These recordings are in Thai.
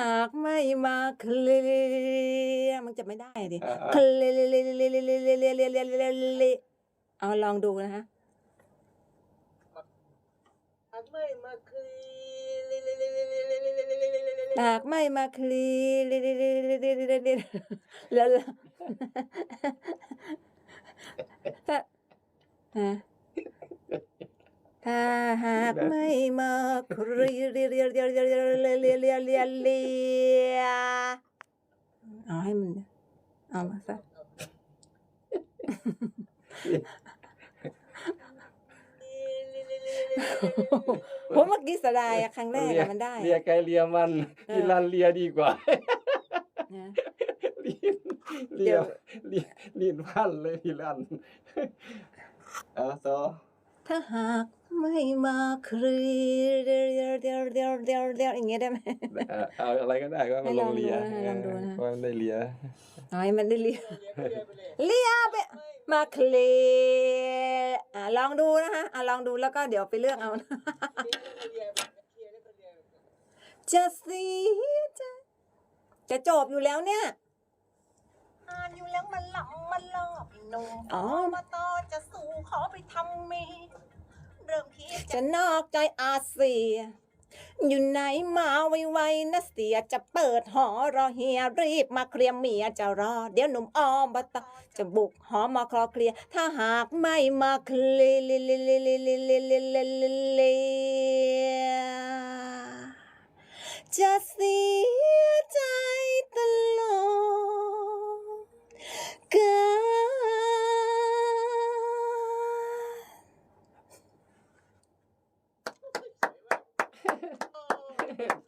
หากไม่มาเคลียร์มันจะไม่ได้ดิอ่าเคลียร์เอาลองดูนะคะหากไม่มาคืนหากไม่มาเคลียร์แล้วถ้าฮะ ถ้าหากไม่มาเคลียร์เอาให้มัน เอามาซะผมเมื่อกี้เสยดายอะครั้งแรกอะมันได้เลียอะไกลเลียมันเออพี่ลันเลียดีกว่านะลีนเดี๋เลียยวลีนลีนพันเลยพี่ลันเอาต่อ ถ้าหากไม่มาเคลียร์เดียวเดียวเดียวเดียวเดียวเดียวอย่างเงี้ยได้ไหม เออเอาอะไรก็ได้ก็ให้มาลลองงดูเลียนะลองดูนะ ก็ได้เลียเอาให้มันได้เลียเรียกไปเลยเลียไปมาเคลียร์อะลองดูนะคะอะลองดูแล้วก็เดี๋ยวไปเลือกเอานะเรียกไปเคลียร์แล้วก็เรียกจะเสียใจจะจบอยู่แล้วเนี่ยอ่านอยู่แล้วมันหลับมันหลอบหนุ่มอ๋อมาต่อจะสู้ขอไปทำเมีเริ่มคิด จะนอกใจอาเซีย อยู่ไหนมาไวๆนะเสียจะเปิดหอรอเฮียรีบมาเคลียร์เมียจะรอ เดี๋ยวหนุ่มอ้อมบตจะบุกหอมาคลอเคลียร์ถ้าหากไม่มาเคลียร์จะเสี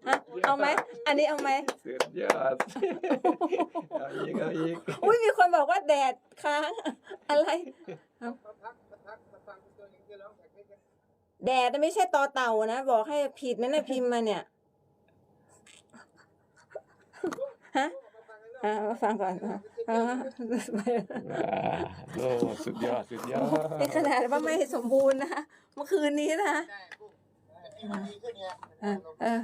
ฮะเอาไหมอันนี้เอาไหมสุดยอดเอาอีกเอาอีกอุ้ยมีคนบอกว่าแดดค้างอะไรมาพักมาพักมาฟังตัวเองจะร้องแท็กไม่กันแดดน่ะไม่ใช่ต่อเต่านะ บอกให้ผิดนั่นนะพิมพ์มาเนี่ยฮะมาฟังกันเนาะอ่ามาฟังก่อนอะอ่าอ่าโอ้สุดยอดสุดยอดในขนาดว่าไม่สมบูรณ์นะคะเมื่อคืนนี้นะคะได้ปุ๊บที่มันดีขึ้นเนี่ย เออเออ